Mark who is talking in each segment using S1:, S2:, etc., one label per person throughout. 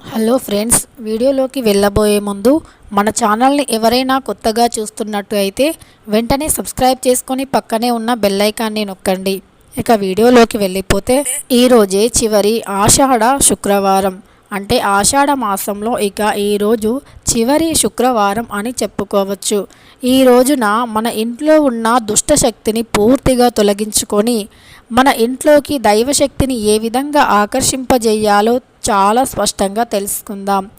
S1: Hello friends వీడియోలోకి వెళ్ళబోయే ముందు మన ఛానల్ని ఎవరైనా కొత్తగా చూస్తున్నట్టు అయితే వెంటనే సబ్స్క్రైబ్ చేసుకొని పక్కనే ఉన్న బెల్లైకాన్ని నొక్కండి. ఇక వీడియోలోకి వెళ్ళిపోతే ఈరోజే చివరి ఆషాఢ శుక్రవారం. అంటే ఆషాఢ మాసంలో ఇక ఈరోజు చివరి శుక్రవారం అని చెప్పుకోవచ్చు. ఈ రోజున మన ఇంట్లో ఉన్న దుష్ట శక్తిని పూర్తిగా తొలగించుకొని మన ఇంట్లోకి దైవశక్తిని ఏ విధంగా ఆకర్షింపజేయాలో చాలా స్పష్టంగా తెలుసుకుందాం.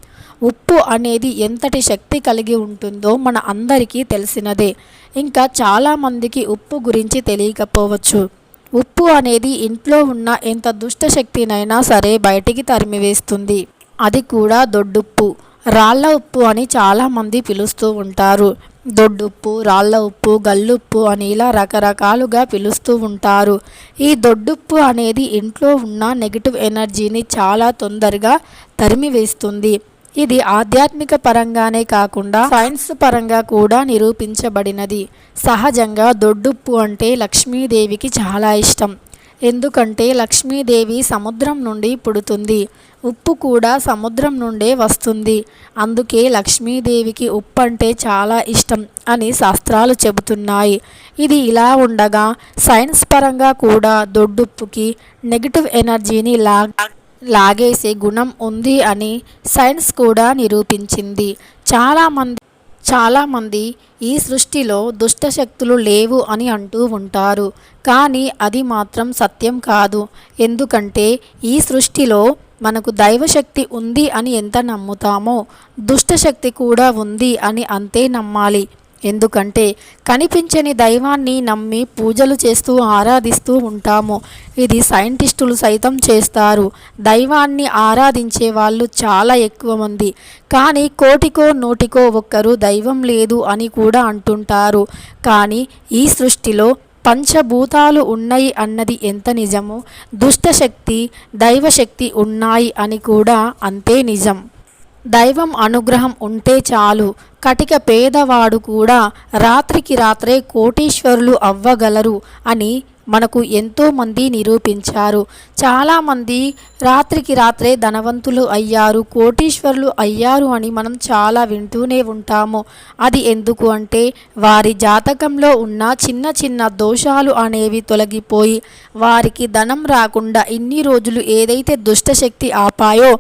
S1: ఉప్పు అనేది ఎంతటి శక్తి కలిగి ఉంటుందో మన అందరికీ తెలిసినదే. ఇంకా చాలామందికి ఉప్పు గురించి తెలియకపోవచ్చు. ఉప్పు అనేది ఇంట్లో ఉన్న ఎంత దుష్ట శక్తినైనా సరే బయటికి తరిమివేస్తుంది. అది కూడా దొడ్డుప్పు. రాళ్ళ ఉప్పు అని చాలామంది పిలుస్తూ ఉంటారు. దొడ్డుప్పు రాళ్ళ ఉప్పు గల్లుప్పు అని ఇలా రకరకాలుగా పిలుస్తూ ఉంటారు. ఈ దొడ్డుప్పు అనేది ఇంట్లో ఉన్న నెగిటివ్ ఎనర్జీని చాలా తొందరగా తరిమివేస్తుంది. ఇది ఆధ్యాత్మిక పరంగానే కాకుండా సైన్స్ పరంగా కూడా నిరూపించబడినది. సహజంగా దొడ్డుప్పు అంటే లక్ష్మీదేవికి చాలా ఇష్టం. ఎందుకంటే లక్ష్మీదేవి సముద్రం నుండి పుడుతుంది. ఉప్పు కూడా సముద్రం నుండే వస్తుంది. అందుకే లక్ష్మీదేవికి ఉప్పు అంటే చాలా ఇష్టం అని శాస్త్రాలు చెబుతున్నాయి. ఇది ఇలా ఉండగా సైన్స్ పరంగా కూడా దొడ్డుప్పుకి నెగిటివ్ ఎనర్జీని లా లాగేసే గుణం ఉంది అని సైన్స్ కూడా నిరూపించింది. చాలామంది చాలామంది ఈ సృష్టిలో దుష్టశక్తులు లేవు అని అంటూ ఉంటారు. కానీ అది మాత్రం సత్యం కాదు. ఎందుకంటే ఈ సృష్టిలో మనకు దైవశక్తి ఉంది అని ఎంత నమ్ముతామో దుష్టశక్తి కూడా ఉంది అని అంతే నమ్మాలి. ఎందుకంటే కనిపించని దైవాన్ని నమ్మి పూజలు చేస్తూ ఆరాధిస్తూ ఉంటాము. ఇది సైంటిస్టులు సైతం చేస్తారు. దైవాన్ని ఆరాధించే వాళ్ళు చాలా ఎక్కువ మంది. కానీ కోటికో నూటికో ఒక్కరు దైవం లేదు అని కూడా అంటుంటారు. కానీ ఈ సృష్టిలో పంచభూతాలు ఉన్నాయి అన్నది ఎంత నిజమో దుష్టశక్తి దైవశక్తి ఉన్నాయి అని కూడా అంతే నిజం. దైవం అనుగ్రహం ఉంటే చాలు. కటిక పేదవాడు కూడా రాత్రికి రాత్రే కోటీశ్వరులు అవ్వగలరు అని మనకు ఎంతోమంది నిరూపించారు. చాలామంది రాత్రికి రాత్రే ధనవంతులు అయ్యారు కోటీశ్వరులు అయ్యారు అని మనం చాలా వింటూనే ఉంటాము. అది ఎందుకు అంటే వారి జాతకంలో ఉన్న చిన్న చిన్న దోషాలు అనేవి తొలగిపోయి వారికి ధనం రాకుండా ఇన్ని రోజులు ఏదైతే దుష్టశక్తి ఆపాయో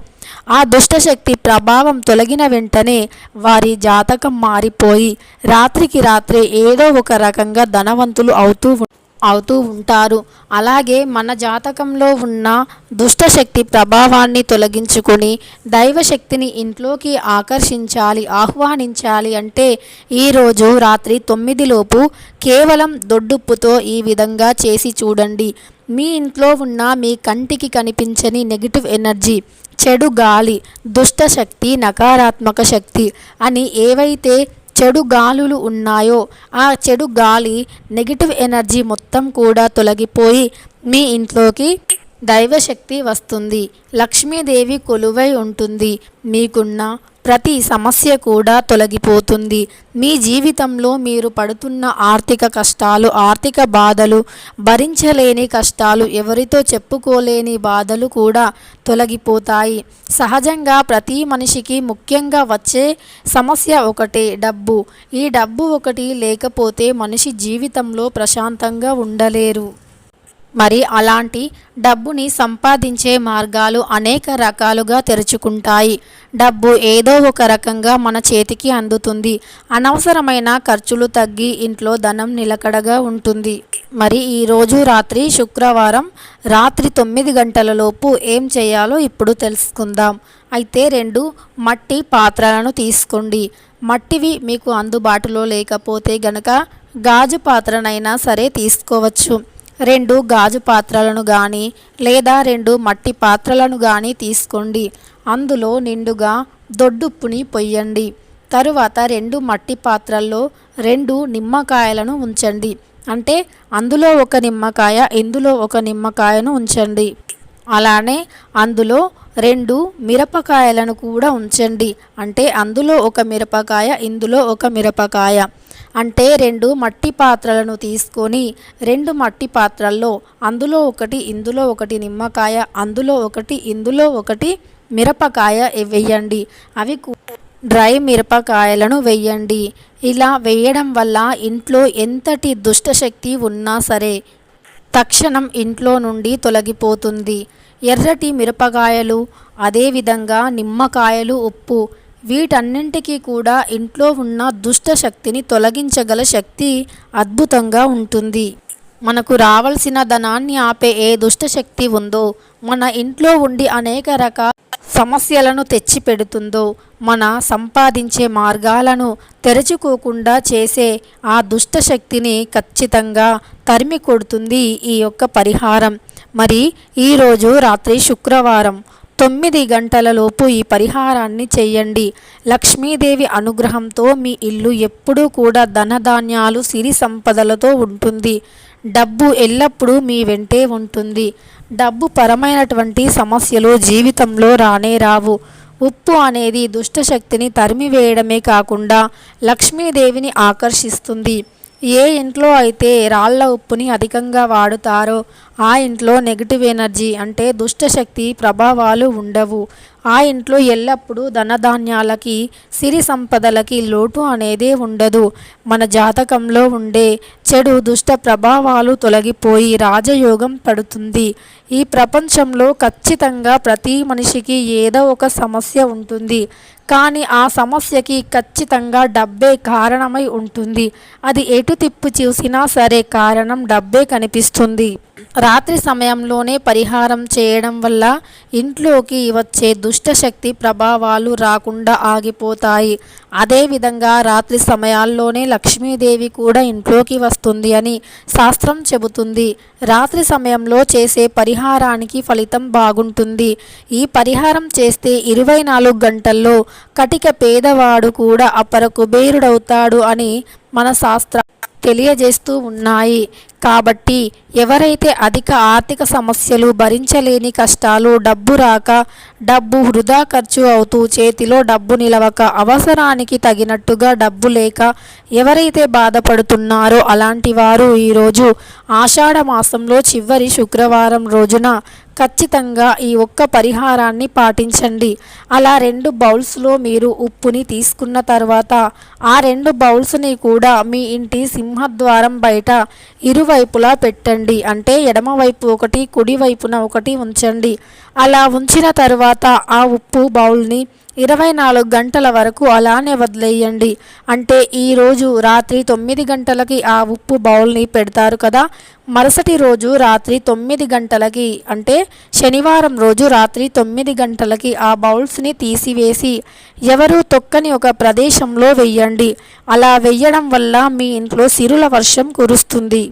S1: ఆ దుష్టశక్తి ప్రభావం తొలగిన వెంటనే వారి జాతకం మారిపోయి రాత్రికి రాత్రే ఏదో ఒక రకంగా ధనవంతులు అవుతూ అవుతూ ఉంటారు. అలాగే మన జాతకంలో ఉన్న దుష్టశక్తి ప్రభావాన్ని తొలగించుకొని దైవశక్తిని ఇంట్లోకి ఆకర్షించాలి ఆహ్వానించాలి అంటే ఈరోజు రాత్రి తొమ్మిదిలోపు కేవలం దొడ్డుప్పుతో ఈ విధంగా చేసి చూడండి. మీ ఇంట్లో ఉన్న మీ కంటికి కనిపించని నెగిటివ్ ఎనర్జీ చెడు గాలి దుష్ట శక్తి నకారాత్మక శక్తి అని ఏవైతే చెడు గాలులు ఉన్నాయో ఆ చెడు గాలి నెగిటివ్ ఎనర్జీ మొత్తం కూడా తొలగిపోయి మీ ఇంట్లోకి దైవశక్తి వస్తుంది. లక్ష్మీదేవి కొలువై ఉంటుంది. మీకున్న ప్రతి సమస్య కూడా తొలగిపోతుంది. మీ జీవితంలో మీరు పడుతున్న ఆర్థిక కష్టాలు ఆర్థిక బాధలు భరించలేని కష్టాలు ఎవరితో చెప్పుకోలేని బాధలు కూడా తొలగిపోతాయి. సహజంగా ప్రతి మనిషికి ముఖ్యంగా వచ్చే సమస్య ఒకటే డబ్బు. ఈ డబ్బు ఒకటి లేకపోతే మనిషి జీవితంలో ప్రశాంతంగా ఉండలేరు. మరి అలాంటి డబ్బుని సంపాదించే మార్గాలు అనేక రకాలుగా తెరుచుకుంటాయి. డబ్బు ఏదో ఒక రకంగా మన చేతికి అందుతుంది. అనవసరమైన ఖర్చులు తగ్గి ఇంట్లో ధనం నిలకడగా ఉంటుంది. మరి ఈరోజు రాత్రి శుక్రవారం రాత్రి తొమ్మిది గంటలలోపు ఏం చేయాలో ఇప్పుడు తెలుసుకుందాం. అయితే రెండు మట్టి పాత్రలను తీసుకోండి. మట్టివి మీకు అందుబాటులో లేకపోతే గనక గాజు పాత్రనైనా సరే తీసుకోవచ్చు. రెండు గాజు పాత్రలను కానీ లేదా రెండు మట్టి పాత్రలను కానీ తీసుకోండి. అందులో నిండుగా దొడ్డుప్పుని పొయ్యండి. తరువాత రెండు మట్టి పాత్రల్లో రెండు నిమ్మకాయలను ఉంచండి. అంటే అందులో ఒక నిమ్మకాయ ఇందులో ఒక నిమ్మకాయను ఉంచండి. అలానే అందులో రెండు మిరపకాయలను కూడా ఉంచండి. అంటే అందులో ఒక మిరపకాయ ఇందులో ఒక మిరపకాయ. అంటే రెండు మట్టి పాత్రలను తీసుకొని రెండు మట్టి పాత్రల్లో అందులో ఒకటి ఇందులో ఒకటి నిమ్మకాయ అందులో ఒకటి ఇందులో ఒకటి మిరపకాయ వేయండి. అవి డ్రై మిరపకాయలను వేయండి. ఇలా వేయడం వల్ల ఇంట్లో ఎంతటి దుష్టశక్తి ఉన్నా సరే తక్షణం ఇంట్లో నుండి తొలగిపోతుంది. ఎర్రటి మిరపకాయలు అదేవిధంగా నిమ్మకాయలు ఉప్పు వీటన్నింటికీ కూడా ఇంట్లో ఉన్న దుష్ట శక్తిని తొలగించగల శక్తి అద్భుతంగా ఉంటుంది. మనకు రావాల్సిన ధనాన్ని ఆపే ఏ దుష్ట శక్తి ఉందో మన ఇంట్లో ఉండి అనేక రకాల సమస్యలను తెచ్చి పెడుతుందో మన సంపాదించే మార్గాలను తెరచుకోకుండా చేసే ఆ దుష్ట శక్తిని ఖచ్చితంగా తరిమి కొడుతుంది ఈ యొక్క పరిహారం. మరి ఈరోజు రాత్రి శుక్రవారం తొమ్మిది గంటలలోపు ఈ పరిహారాన్ని చేయండి. లక్ష్మీదేవి అనుగ్రహంతో మీ ఇల్లు ఎప్పుడూ కూడా ధనధాన్యాలు సిరి సంపదలతో ఉంటుంది. డబ్బు ఎల్లప్పుడూ మీ వెంటే ఉంటుంది. డబ్బు పరమైనటువంటి సమస్యలు జీవితంలో రానే రావు. ఉప్పు అనేది దుష్టశక్తిని తరిమివేయడమే కాకుండా లక్ష్మీదేవిని ఆకర్షిస్తుంది. ఏ ఇంట్లో అయితే రాళ్ళ ఉప్పుని అధికంగా వాడుతారో ఆ ఇంట్లో నెగిటివ్ ఎనర్జీ అంటే దుష్టశక్తి ప్రభావాలు ఉండవు. ఆ ఇంట్లో ఎల్లప్పుడూ ధనధాన్యాలకి సిరి సంపదలకి లోటు అనేదే ఉండదు. మన జాతకంలో ఉండే చెడు దుష్ట ప్రభావాలు తొలగిపోయి రాజయోగం పడుతుంది. ఈ ప్రపంచంలో ఖచ్చితంగా ప్రతి మనిషికి ఏదో ఒక సమస్య ఉంటుంది. కానీ ఆ సమస్యకి ఖచ్చితంగా డబ్బే కారణమై ఉంటుంది. అది ఎటు తిప్పు చూసినా సరే కారణం డబ్బే కనిపిస్తుంది. రాత్రి సమయంలోనే పరిహారం చేయడం వల్ల ఇంట్లోకి వచ్చే దుష్ దుష్టశక్తి ప్రభావాలు రాకుండా ఆగిపోతాయి. అదేవిధంగా రాత్రి సమయాల్లోనే లక్ష్మీదేవి కూడా ఇంట్లోకి వస్తుంది అని శాస్త్రం చెబుతుంది. రాత్రి సమయంలో చేసే పరిహారానికి ఫలితం బాగుంటుంది. ఈ పరిహారం చేస్తే ఇరవై నాలుగు గంటల్లో కటిక పేదవాడు కూడా అపర కుబేరుడవుతాడు అని మన శాస్త్ర తెలియజేస్తూ ఉన్నాయి. కాబట్టి ఎవరైతే అధిక ఆర్థిక సమస్యలు భరించలేని కష్టాలు డబ్బు రాక డబ్బు వృధా ఖర్చు అవుతూ చేతిలో డబ్బు నిలవక అవసరానికి తగినట్టుగా డబ్బు లేక ఎవరైతే బాధపడుతున్నారో అలాంటి వారు ఈరోజు ఆషాఢ మాసంలో చివరి శుక్రవారం రోజున ఖచ్చితంగా ఈ ఒక్క పరిహారాన్ని పాటించండి. అలా రెండు బౌల్స్లో మీరు ఉప్పుని తీసుకున్న తర్వాత ఆ రెండు బౌల్స్ని కూడా మీ ఇంటి సింహద్వారం బయట వైపులా పెట్టండి. అంటే ఎడమవైపు ఒకటి కుడివైపున ఒకటి ఉంచండి. అలా ఉంచిన తర్వాత ఆ ఉప్పు బౌల్ని ఇరవై నాలుగు గంటల వరకు అలానే వదిలేయండి. అంటే ఈరోజు రాత్రి తొమ్మిది గంటలకి ఆ ఉప్పు బౌల్ని పెడతారు కదా మరుసటి రోజు రాత్రి తొమ్మిది గంటలకి అంటే శనివారం రోజు రాత్రి తొమ్మిది గంటలకి ఆ బౌల్స్ని తీసివేసి ఎవరు తొక్కని ఒక ప్రదేశంలో వెయ్యండి అలా వెయ్యడం వల్ల మీ ఇంట్లో సిరుల వర్షం కురుస్తుంది.